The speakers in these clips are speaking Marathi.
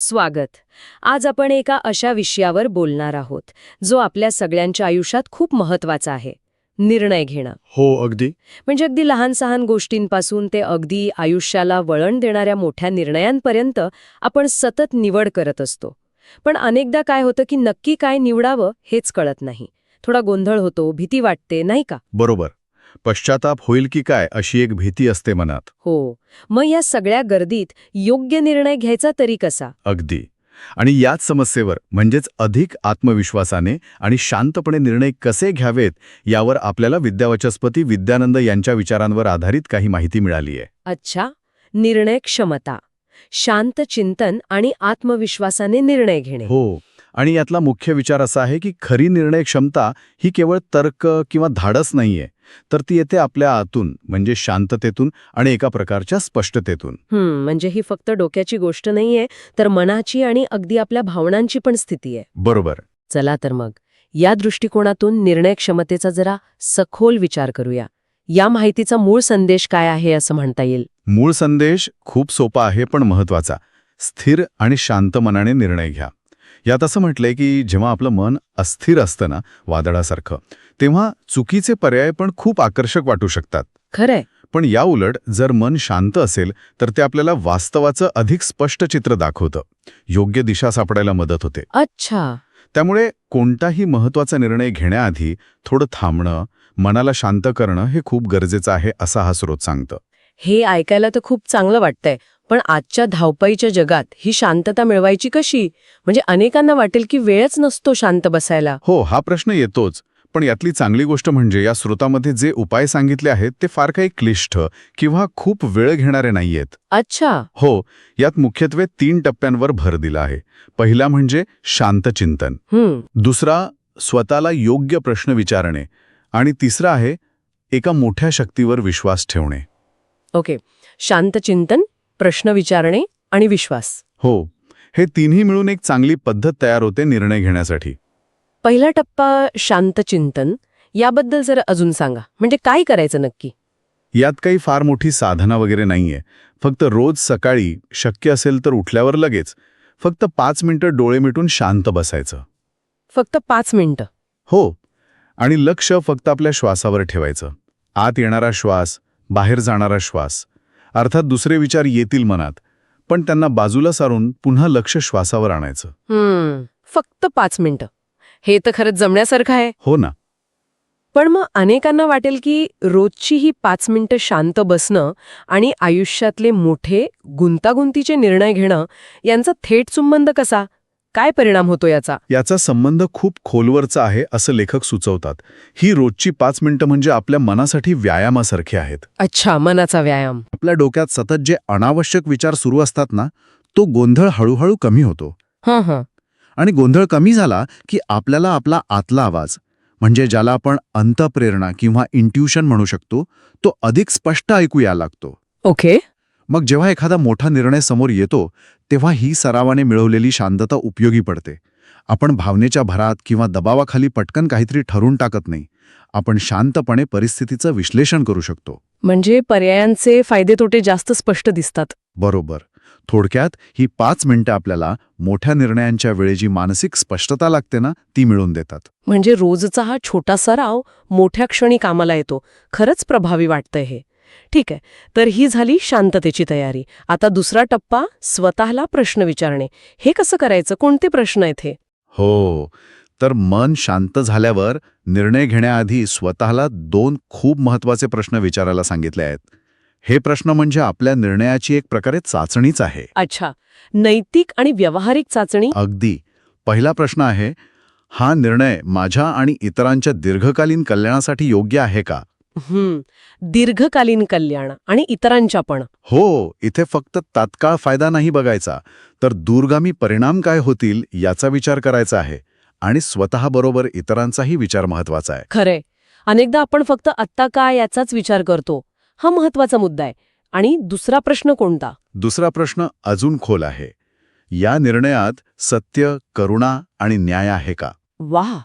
स्वागत. आज आपण एका अशा विषयावर बोलणार आहोत जो आपल्या सगळ्यांच्या आयुष्यात खूप महत्त्वाचा आहे. निर्णय घेणं. हो अगदी. म्हणजे अगदी लहान सहान गोष्टींपासून ते अगदी आयुष्याला वळण देणाऱ्या मोठ्या निर्णयांपर्यंत आपण सतत निवड करत असतो. पण अनेकदा काय होतं की नक्की काय निवडावं हेच कळत नाही. थोडा गोंधळ होतो भीती वाटते नाही का? बरोबर. पश्चाताप होईल की काय अशी एक भीती असते मनात. हो. मग या सगळ्या गर्दीत योग्य निर्णय घ्यायचा तरी कसा? अगदी. आणि याच समस्येवर म्हणजेच अधिक आत्मविश्वासाने आणि शांतपणे निर्णय कसे घ्यावेत यावर आपल्याला विद्यावचस्पती विद्यानंद यांच्या विचारांवर आधारित काही माहिती मिळाली आहे अच्छा. निर्णय क्षमता. शांत चिंतन आणि आत्मविश्वासाने निर्णय घेणे. हो. आणि यातला मुख्य विचार असा आहे की खरी निर्णय क्षमता ही केवळ तर्क किंवा धाडस नाहीये. तर ती येते आपल्या आतून म्हणजे शांततेतून आणि एका प्रकारच्या स्पष्टतेतून. म्हणजे ही फक्त डोक्याची गोष्ट नाहीये तर मनाची आणि अगदी आपल्या भावनांची पण स्थिती आहे. बरोबर. चला तर मग या दृष्टिकोनातून निर्णय क्षमतेचा जरा सखोल विचार करूया. या माहितीचा मूळ संदेश काय आहे असं म्हणता येईल? मूळ संदेश खूप सोपा आहे पण महत्त्वाचा स्थिर आणि शांत मनाने निर्णय घ्या. यात असं म्हटलंय की जेव्हा आपलं मन अस्थिर असतं ना वादळासारखं तेव्हा चुकीचे पर्याय पण खूप आकर्षक वाटू शकतात. खरंय. पण या उलट जर मन शांत असेल तर ते आपल्याला वास्तवाचं अधिक स्पष्ट चित्र दाखवतं. योग्य दिशा सापडायला मदत होते. अच्छा. त्यामुळे कोणताही महत्त्वाचा निर्णय घेण्याआधी थोडं थांबणं मनाला शांत करणं हे खूप गरजेचं आहे असा हा स्रोत सांगतं. हे ऐकायला तर खूप चांगलं वाटतंय. पण आजच्या धावपळीच्या जगात ही शांतता मिळवायची कशी? म्हणजे अनेकांना वाटेल की वेळच नसतो शांत बसायला. हो हा प्रश्न येतोच. पण यातली चांगली गोष्ट म्हणजे या स्रोतामध्ये जे उपाय सांगितले आहेत ते फार काही क्लिष्ट किंवा खूप वेळ घेणारे नाहीयेत. अच्छा. हो यात मुख्यत्वे तीन टप्प्यांवर भर दिला आहे. पहिला म्हणजे शांत चिंतन. दुसरा स्वतःला योग्य प्रश्न विचारणे. आणि तिसरा आहे एका मोठ्या शक्तीवर विश्वास ठेवणे. ओके. शांत चिंतन प्रश्न विचारणे आणि विश्वास. हो हे तिन्ही मिळून एक चांगली पद्धत तयार होते निर्णय घेण्यासाठी. पहिला टप्पा शांत चिंतन. याबद्दल जर अजून सांगा. म्हणजे काय करायचं नक्की? यात काही फार मोठी साधना वगैरे नाहीये. फक्त रोज सकाळी शक्य असेल तर उठल्यावर लगेच. फक्त पाच मिनिटं डोळे मिटून शांत बसायचं. फक्त पाच मिनिटं. हो आणि लक्ष फक्त आपल्या श्वासावर ठेवायचं. आत येणारा श्वास बाहेर जाणारा श्वास अर्थात दुसरे विचार येतील मनात. पण त्यांना बाजूला सारून पुन्हा लक्ष श्वासावर आणायचं. फक्त पाच मिनिटं. हे तर खरंच जमण्यासारखं आहे. हो ना. पण मग अनेकांना वाटेल की रोजची ही पाच मिनिटं शांत बसणं आणि आयुष्यातले मोठे गुंतागुंतीचे निर्णय घेणं यांचा थेट संबंध कसा? काय परिणाम होतो याचा? याचा संबंध खूप खोलवरचा आहे असं लेखक सुचवतात. ही रोजची पाच मिनिटं म्हणजे आपल्या मनासाठी व्यायामासारखे आहेत. अच्छा मनाचा व्यायाम. आपल्या डोक्यात सतत जे अनावश्यक विचार सुरू असतात ना तो गोंधळ हळूहळू कमी होतो. हं हं. आणि गोंधळ कमी झाला की आपल्याला आपला आतला आवाज म्हणजे ज्याला आपण अंतप्रेरणा किंवा इंट्युशन म्हणू शकतो तो अधिक स्पष्ट ऐकू यायला लागतो. ओके. मग जेव्हा एखादा मोठा निर्णय समोर येतो तेव्हा ही सरावाने मिळवलेली शांतता उपयोगी पडते. आपण भावनेच्या भरात किंवा दबावाखाली पटकन काहीतरी ठरून टाकत नाही. आपण शांतपणे परिस्थितीचं विश्लेषण करू शकतो. म्हणजे पर्यायांचे फायदे तोटे जास्त स्पष्ट दिसतात. बरोबर. थोडक्यात ही पाच मिनिटं आपल्याला मोठ्या निर्णयांच्या वेळी जी मानसिक स्पष्टता लागते ना ती मिळवून देतात. म्हणजे रोजचा हा छोटा सराव मोठ्या क्षणी कामाला येतो. खरंच प्रभावी वाटतंय हे. ठीक आहे. तर ही झाली शांततेची तयारी. आता दुसरा टप्पा स्वतःला प्रश्न विचारणे. हे कसं करायचं? कोणते प्रश्न आहेत हे? हो. तर मन शांत झाल्यावर निर्णय घेण्याआधी स्वतःला दोन खूप महत्त्वाचे प्रश्न विचारायला सांगितले आहेत. हे प्रश्न म्हणजे आपल्या निर्णयाची एक प्रकारे चाचणीच आहे. अच्छा. नैतिक आणि व्यावहारिक चाचणी? अगदी. पहिला प्रश्न आहे हा निर्णय माझ्या आणि इतरांच्या दीर्घकालीन कल्याणासाठी योग्य आहे का? हम्म. दीर्घकालीन कल्याण आणि इतरांच्या पण. हो इथे फक्त तात्काळ फायदा नाही बघायचा. तर दूरगामी परिणाम काय होतील याचा विचार करायचा आहे. आणि स्वतःबरोबर इतरांचाही विचार महत्त्वाचा आहे. खरंय. अनेकदा आपण फक्त आत्ता काय याचाच विचार करतो. हा महत्त्वाचा मुद्दा आहे. आणि दुसरा प्रश्न कोणता? दुसरा प्रश्न अजून खोल आहे. या निर्णयात सत्य करुणा आणि न्याय आहे का? वाह!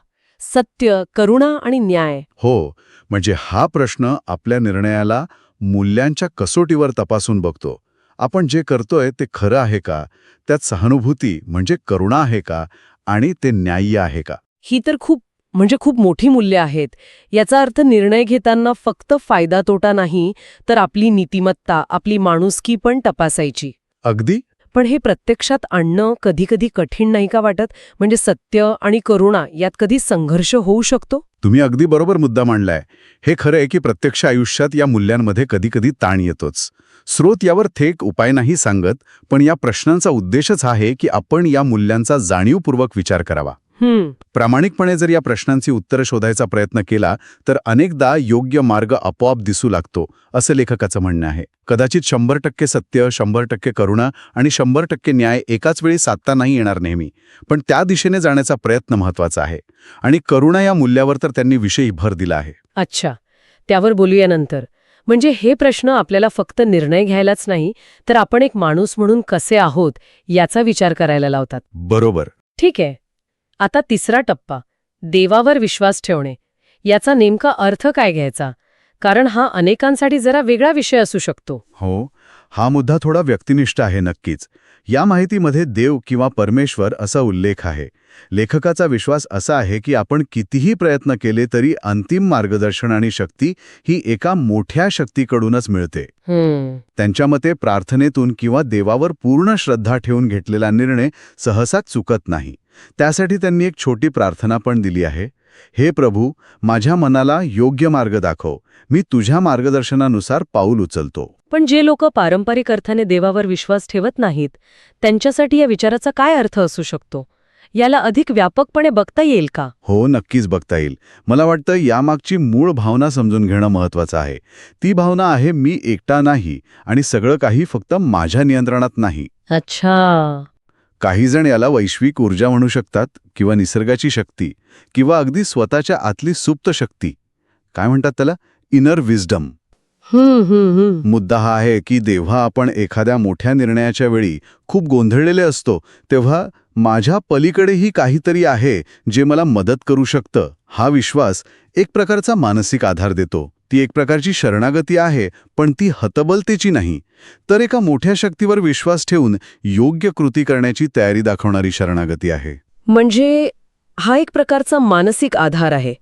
सत्य करुणा आणि न्याय. हो म्हणजे हा प्रश्न आपल्या निर्णयाला मूल्यांच्या कसोटीवर तपासून बघतो. आपण जे करतोय ते खरं आहे का? त्यात सहानुभूती म्हणजे करुणा आहे का? आणि ते न्याय्य आहे का? ही तर खूप म्हणजे खूप मोठी मूल्य आहेत. याचा अर्थ निर्णय घेताना फक्त फायदा तोटा नाही तर आपली नीतिमत्ता आपली माणुसकी पण तपासायची. अगदी? पण हे प्रत्यक्षात आणणं कधीकधी कठीण नाही का वाटत? म्हणजे सत्य आणि करुणा यात कधी संघर्ष होऊ शकतो? तुम्ही अगदी बरोबर मुद्दा मांडलाय. हे खरं आहे की प्रत्यक्ष आयुष्यात या मूल्यांमध्ये कधीकधी ताण येतोच. स्रोत यावर थेट उपाय नाही सांगत पण या प्रश्नांचा उद्देशच आहे की आपण या मूल्यांचा जाणीवपूर्वक विचार करावा. प्रामाणिकपणे जर या प्रश्नांची उत्तरं शोधायचा प्रयत्न केला तर अनेकदा योग्य मार्ग आपोआप दिसू लागतो असं लेखकाचं म्हणणं आहे. कदाचित शंभर टक्के सत्य शंभर टक्के करुणा आणि शंभर टक्के न्याय एकाच वेळी साधता नाही येणार नेहमी पण त्या दिशेने जाण्याचा प्रयत्न महत्त्वाचा आहे आणि करुणा या मूल्यावर तर त्यांनी विषयी भर दिला आहे. अच्छा. त्यावर बोलूया नंतर. म्हणजे हे प्रश्न आपल्याला फक्त निर्णय घ्यायलाच नाही तर आपण एक माणूस म्हणून कसे आहोत याचा विचार करायला लावतात. बरोबर. ठीक आहे. आता तिसरा टप्पा देवावर विश्वास ठेवणे. याचा नेमका अर्थ काय घ्यायचा? कारण हा अनेकांसाठी जरा वेगळा विषय असू शकतो. हो हा मुद्दा थोडा व्यक्तिनिष्ठ आहे नक्कीच. या माहितीमध्ये देव किंवा परमेश्वर असा उल्लेख आहे. लेखकाचा विश्वास असा आहे की आपण कितीही प्रयत्न केले तरी अंतिम मार्गदर्शन आणि शक्ती ही एका मोठ्या शक्तीकडूनच मिळते. त्यांच्या मते प्रार्थनेतून किंवा देवावर पूर्ण श्रद्धा ठेवून घेतलेला निर्णय सहसा चुकत नाही. त्यासाठी त्यांनी एक छोटी प्रार्थना पण दिली आहे. हे प्रभू माझ्या मनाला योग्य मार्ग दाखव. मी तुझ्या मार्गदर्शनानुसार पाऊल उचलतो. पण जे लोक पारंपरिक अर्थाने देवावर विश्वास ठेवत नाहीत त्यांच्यासाठी या विचाराचा काय अर्थ असू शकतो? याला अधिक व्यापकपणे बघता येईल का? हो नक्कीच बघता येईल. मला वाटतं यामागची मूळ भावना समजून घेणं महत्वाचं आहे. ती भावना आहे मी एकटा नाही आणि सगळं काही फक्त माझ्या नियंत्रणात नाही. अच्छा. काही जण याला वैश्विक ऊर्जा म्हणू शकतात किंवा निसर्गाची शक्ती किंवा अगदी स्वतःच्या आतली सुप्त शक्ती. काय म्हणतात त्याला? इनर विजडम मुद्दा हा आहे की जेव्हा आपण एखाद्या मोठ्या निर्णयाच्या वेळी खूप गोंधळलेले असतो तेव्हा माझ्या पलीकडेही काहीतरी आहे जे मला मदत करू शकतं हा विश्वास एक प्रकारचा मानसिक आधार देतो. ती एक प्रकारची शरणागती आहे पण ती हतबलतेची नाही. तर एका मोठ्या शक्तीवर विश्वास ठेवून योग्य कृती करण्याची तयारी दाखवणारी शरणागती आहे. म्हणजे हा एक प्रकारचा मानसिक आधार आहे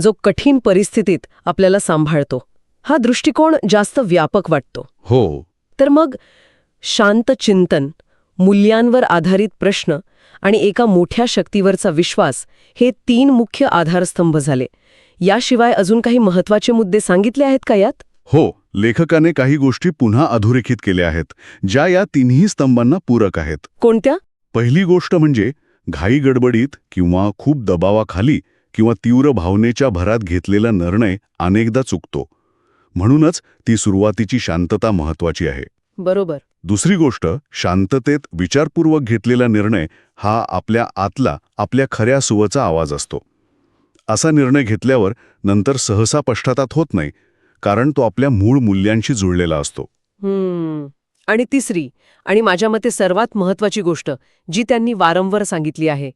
जो कठीण परिस्थितीत आपल्याला सांभाळतो. हा दृष्टिकोन जास्त व्यापक वाटतो. हो. तर मग शांत चिंतन मूल्यांवर आधारित प्रश्न आणि एका मोठ्या शक्तीवरचा विश्वास हे तीन मुख्य आधारस्तंभ झाले. याशिवाय अजून काही महत्त्वाचे मुद्दे सांगितले आहेत का यात? हो लेखकाने काही गोष्टी पुन्हा अधोरेखित केल्या आहेत ज्या या तिन्ही स्तंभांना पूरक आहेत. कोणत्या? पहिली गोष्ट म्हणजे घाई गडबडीत किंवा खूप दबावाखाली किंवा तीव्र भावनेच्या भरात घेतलेला निर्णय अनेकदा चुकतो. म्हणूनच ती सुरुवातीची शांतता महत्वाची आहे. बरोबर. दुसरी गोष्ट शांततेत विचारपूर्वक घेतलेला निर्णय हा आपल्या आतला आपल्या खऱ्या सुवचा आवाज असतो. असा निर्णय घेतल्यावर नंतर सहसा पश्चाताप होत नाही कारण तो आपल्या मूळ मूल्यांशी जुळलेला असतो. आणि तिसरी आणि माझ्या मते सर्वात महत्वाची गोष्ट जी त्यांनी वारंवार सांगितली आहे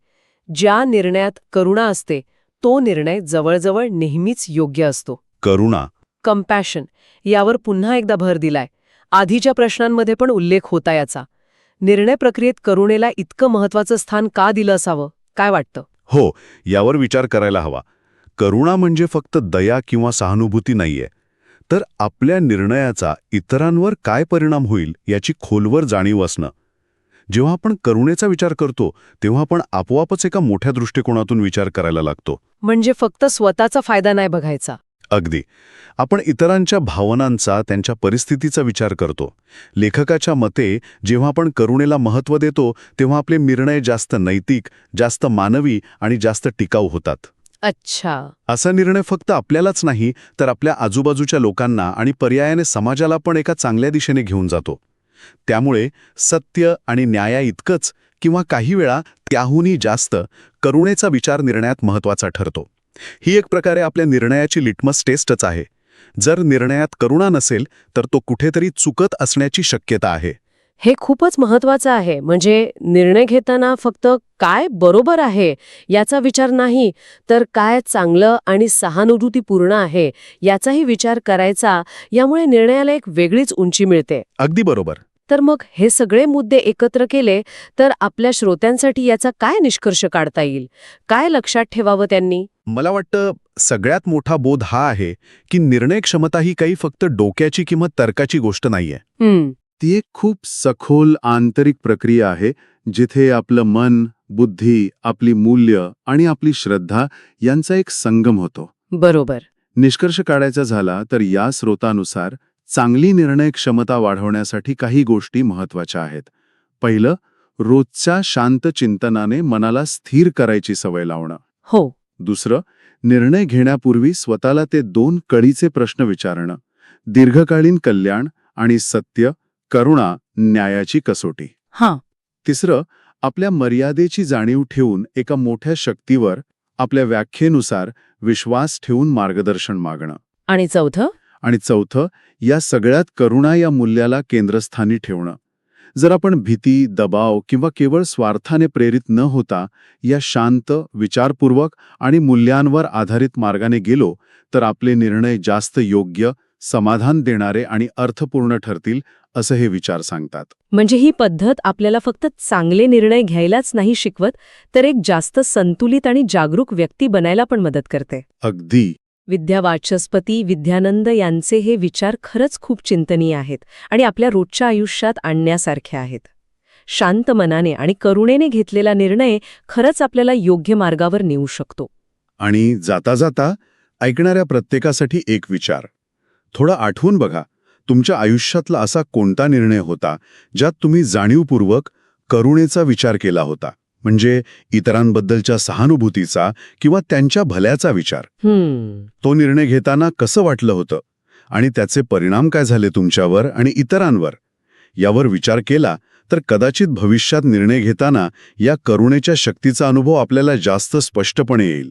ज्या निर्णयात करुणा असते तो निर्णय जवळजवळ नेहमीच योग्य असतो. करुणा. कम्पॅशन यावर पुन्हा एकदा भर दिलाय. आधीच्या प्रश्नांमध्ये पण उल्लेख होता याचा. निर्णय प्रक्रियेत करुणेला इतकं महत्वाचं स्थान का दिलं असावं? काय वाटतं? हो यावर विचार करायला हवा. करुणा म्हणजे फक्त दया किंवा सहानुभूती नाहीये. तर आपल्या निर्णयाचा इतरांवर काय परिणाम होईल याची खोलवर जाणीव असणं. जेव्हा आपण करुणेचा विचार करतो तेव्हा आपण आपोआपच एका मोठ्या दृष्टिकोनातून विचार करायला लागतो. म्हणजे फक्त स्वतःचा फायदा नाही बघायचा. अगदी. आपण इतरांच्या भावनांचा त्यांच्या परिस्थितीचा विचार करतो. लेखकाच्या मते जेव्हा आपण करुणेला महत्त्व देतो तेव्हा आपले निर्णय जास्त नैतिक जास्त मानवी आणि जास्त टिकाऊ होतात. अच्छा. असा निर्णय फक्त आपल्यालाच नाही तर आपल्या आजूबाजूच्या लोकांना आणि पर्यायाने समाजाला पण एका चांगल्या दिशेने घेऊन जातो. त्यामुळे सत्य आणि न्याया इतकंच किंवा काही वेळा त्याहूनही जास्त करुणेचा विचार निर्णयात महत्त्वाचा ठरतो. ही एक प्रकारे आपल्या निर्णयाची लिटमस टेस्टच आहे. जर निर्णयात करुणा नसेल तर तो कुठेतरी चुकत असण्याची शक्यता आहे. हे खूपच महत्वाचं आहे. म्हणजे निर्णय घेताना फक्त काय बरोबर आहे याचा विचार नाही तर काय चांगलं आणि सहानुभूतीपूर्ण आहे याचाही विचार करायचा यामुळे निर्णयाला एक वेगळीच उंची मिळते. अगदी बरोबर. तर मग हे सगळे मुद्दे एकत्र केले तर आपल्या श्रोत्यांसाठी याचा काय निष्कर्ष काढता येईल? काय लक्षात ठेवावं त्यांनी? मला वाटतं सगळ्यात मोठा बोध हा आहे की निर्णय क्षमता ही काही फक्त डोक्याची किंवा तर्काची गोष्ट नाहीये. ती एक खूप सखोल आंतरिक प्रक्रिया आहे जिथे आपलं मन बुद्धी आपली मूल्य आणि आपली श्रद्धा यांचा एक संगम होतो. बरोबर. निष्कर्ष काढायचा झाला तर या स्रोतानुसार चांगली निर्णय क्षमता वाढवण्यासाठी काही गोष्टी महत्त्वाच्या आहेत. पहिलं रोजच्या शांत चिंतनाने मनाला स्थिर करायची सवय लावणं. हो. दुसरं निर्णय घेण्यापूर्वी स्वतःला ते दोन कळीचे प्रश्न विचारणं. दीर्घकालीन कल्याण आणि सत्य करुणा न्यायाची कसोटी. हां. तिसरं आपल्या मर्यादेची जाणीव ठेवून एका मोठ्या शक्तीवर आपल्या व्याख्येनुसार विश्वास ठेवून मार्गदर्शन मागणं. आणि चौथं? आणि चौथं या सगळ्यात करुणा या मूल्याला केंद्रस्थानी ठेवणं. जर आपण भीती दबाव किंवा केवळ स्वार्थाने प्रेरित न होता या शांत विचारपूर्वक आणि मूल्यांवर आधारित मार्गाने गेलो तर आपले निर्णय जास्त योग्य समाधान देणारे आणि अर्थपूर्ण ठरतील असं हे विचार सांगतात. म्हणजे ही पद्धत आपल्याला फक्त चांगले निर्णय घ्यायलाच नाही शिकवत तर एक जास्त संतुलित आणि जागरूक व्यक्ती बनायला पण मदत करते. अगदी. विद्या वाचस्पती विद्यानंद यांचे हे विचार खरंच खूप चिंतनीय आहेत आणि आपल्या रोजच्या आयुष्यात आणण्यासारखे आहेत. शांत मनाने आणि करुणेने घेतलेला निर्णय खरंच आपल्याला योग्य मार्गावर नेऊ शकतो. आणि जाता जाता ऐकणाऱ्या प्रत्येकासाठी एक विचार. थोडा आठवून बघा तुमच्या आयुष्यातला असा कोणता निर्णय होता ज्यात तुम्ही जाणीवपूर्वक करुणेचा विचार केला होता? म्हणजे इतरांबद्दलच्या सहानुभूतीचा किंवा त्यांच्या भल्याचा विचार. तो निर्णय घेताना कसं वाटलं होतं? आणि त्याचे परिणाम काय झाले तुमच्यावर आणि इतरांवर? यावर विचार केला तर कदाचित भविष्यात निर्णय घेताना या करुणेच्या शक्तीचा अनुभव आपल्याला जास्त स्पष्टपणे येईल.